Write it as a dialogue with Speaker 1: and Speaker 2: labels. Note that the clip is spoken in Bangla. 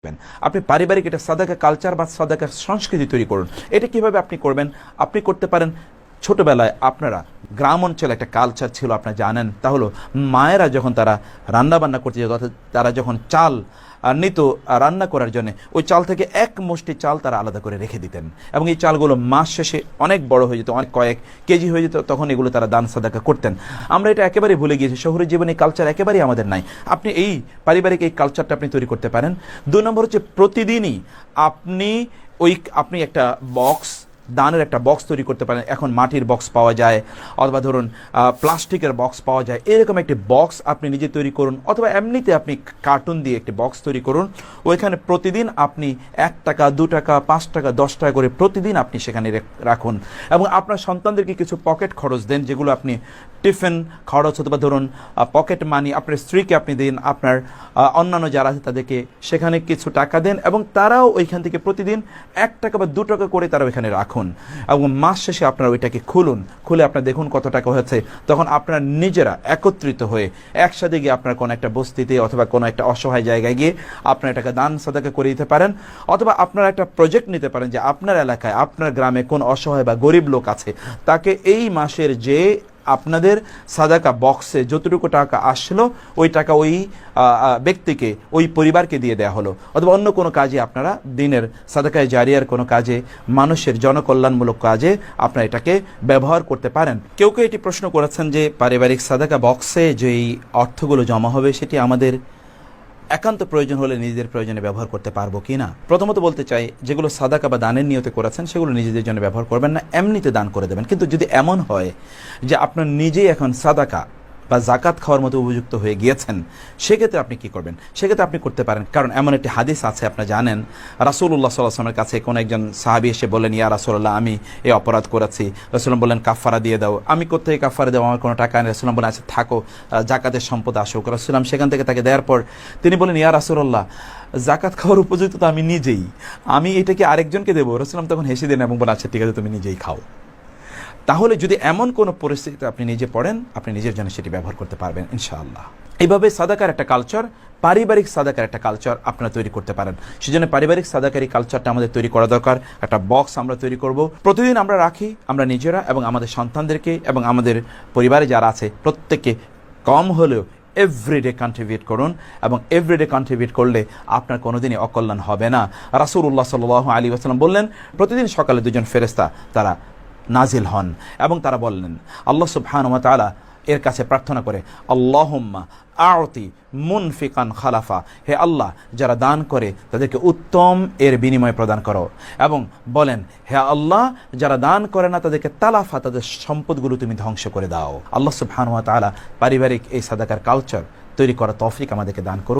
Speaker 1: করবেন। আপনি পারিবারিক এটা সাদাকা কালচার বা সাদাকার সংস্কৃতি তৈরি করুন এটা কীভাবে আপনি করবেন আপনি করতে পারেন ছোটবেলায় আপনারা গ্রাম অঞ্চলে একটা কালচার ছিল, আপনারা জানেন। তা হলো, মায়েরা যখন তারা রান্না বান্না করতে যেত, অর্থাৎ তারা যখন চাল নিত রান্না করার জন্য, ওই চাল থেকে এক মুষ্টি চাল তারা আলাদা করে রেখে দিতেন। এবং এই চালগুলো মাস শেষে অনেক বড় হয়ে যেত, অনেক কয়েক কেজি হয়ে যেত, তখন এগুলো তারা দান সাদাকা করতেন। আমরা এটা একেবারে ভুলে গিয়েছি শহরের জীবনে কালচার একেবারেই আমাদের নাই। আপনি এই পারিবারিক এই কালচারটা আপনি তৈরি করতে পারেন। দু নম্বর হচ্ছে, প্রতিদিনই আপনি ওই, আপনি একটা বক্স দানের একটা বক্স তৈরি করতে পারেন। এখন মাটির বক্স পাওয়া যায়, অথবা ধরুন প্লাস্টিকের বক্স পাওয়া যায়। এরকম একটি বক্স আপনি নিজে তৈরি করুন, অথবা এমনিতে আপনি কার্টুন দিয়ে একটি বক্স তৈরি করুন। ওইখানে প্রতিদিন আপনি এক টাকা, দু টাকা, পাঁচ টাকা, দশ টাকা করে প্রতিদিন আপনি সেখানে রেখ- রাখুন। এবং আপনার সন্তানদেরকে কিছু পকেট খরচ দেন, যেগুলো আপনি টিফিন খরচ অথবা ধরুন পকেট মানি আপনার স্ত্রীকে আপনি দিন, আপনার অন্যান্য যারা আছে তাদেরকে সেখানে কিছু টাকা দেন এবং তারাও ওইখান থেকে প্রতিদিন এক টাকা বা দু টাকা করে তারা ওইখানে রাখুন। এবং মাস শেষে আপনারা ওইটাকে খুলুন, খুলে আপনার দেখুন কত টাকা হয়েছে। তখন আপনার নিজেরা একত্রিত হয়ে একসাথে গিয়ে আপনার কোনো একটা বস্তিতে অথবা কোনো একটা অসহায় জায়গায় গিয়ে আপনার এটাকে দান সাদাকে করে দিতে পারেন, অথবা আপনারা একটা প্রজেক্ট নিতে পারেন যে আপনার এলাকায়, আপনার গ্রামে কোন অসহায় বা গরিব লোক আছে, তাকে এই মাসের যে আপনাদের সাদাকা বক্সে যতটুকু টাকা আসলো, ওই টাকা ওই ব্যক্তিকে, ওই পরিবারকে দিয়ে দেওয়া হলো। অথবা অন্য কোনো কাজে আপনারা দিনের সাদাকায় জারিয়ার কোনো কাজে, মানুষের জনকল্যাণমূলক কাজে আপনারা এটাকে ব্যবহার করতে পারেন। কেউ কেউ এটি প্রশ্ন করেছেন যে, পারিবারিক সাদাকা বক্সে যেই অর্থগুলো জমা হবে, সেটি আমাদের একান্ত প্রয়োজন হলে নিজেদের প্রয়োজনে ব্যবহার করতে পারব কি না? প্রথমত বলতে চাই, যেগুলো সাদাকা বা দানের নিয়তে করেছেন, সেগুলো নিজেদের জন্য ব্যবহার করবেন না, এমনিতে দান করে দেবেন। কিন্তু যদি এমন হয় যে আপনার নিজেই এখন সাদাকা বা জাকাত খাওয়ার মতো উপযুক্ত হয়ে গিয়েছেন, সেক্ষেত্রে আপনি কি করবেন? সেক্ষেত্রে আপনি করতে পারেন। কারণ এমন একটি হাদিস আছে, আপনি জানেন রাসুল্লাহ সাল্লাহামের কাছে কোনো একজন সাহাবি এসে বললেন, ইয়া রাসুল্লাহ আমি এই অপরাধ করেছি। রসুলাম বললেন কাফারা দিয়ে দাও। আমি কোথায় কাফারা দেবো? আমার কোনো টাকা নেই। রসুলাম বলেন আচ্ছা থাকো জাকাতের সম্পদ আসুক। রসুলাম সেখান থেকে তাকে দেওয়ার পর তিনি বলেন ইয়া রাসুল্লাহ জাকাত খাওয়ার উপযুক্ত তো আমি নিজেই। আমি এটাকে আরেকজনকে দেবো। রসুলাম তখন হেসে দেন এবং বলেন আচ্ছা ঠিক আছে, তুমি নিজেই খাও। তাহলে যদি এমন কোনো পরিস্থিতিতে আপনি নিজে পড়েন, আপনি নিজের জন্য সেটি ব্যবহার করতে পারবেন, ইনশাআল্লাহ। এইভাবে সাদাকার একটা কালচার পারিবারিক সাদাকার একটা কালচার আপনারা তৈরি করতে পারেন। সেজন্য পারিবারিক সাদাকারি কালচারটা আমাদের তৈরি করা দরকার। একটা বক্স আমরা তৈরি করব। প্রতিদিন আমরা রাখি, আমরা নিজেরা এবং আমাদের সন্তানদেরকে এবং আমাদের পরিবারে যারা আছে, প্রত্যেককে কম হলেও এভরিডে কন্ট্রিবিউট করুন এবং এভরিডে কন্ট্রিবিউট করলে আপনার কোনোদিনই অকল্যাণ হবে না। রাসুল্লাহ সাল আলী আসালাম বললেন, প্রতিদিন সকালে দুজন ফেরেস্তা তারা নাজিল হন। এবং তারা বললেন, আল্লাহ সুবহান তাআলা এর কাছে প্রার্থনা করে, আল্লাহুম্মা আরতি মুনফিকান খালাফা। হে আল্লাহ, যারা দান করে, তাদেরকে উত্তম এর বিনিময় প্রদান করো। এবং বলেন, হে আল্লাহ, যারা দান করে না, তাদেরকে তালাফা, তাদের সম্পদগুলো তুমি ধ্বংস করে দাও। আল্লাহ সুবহান তাআলা পারিবারিক এই সাদাকার কালচার তৈরি করা তৌফিক আমাদেরকে দান করুন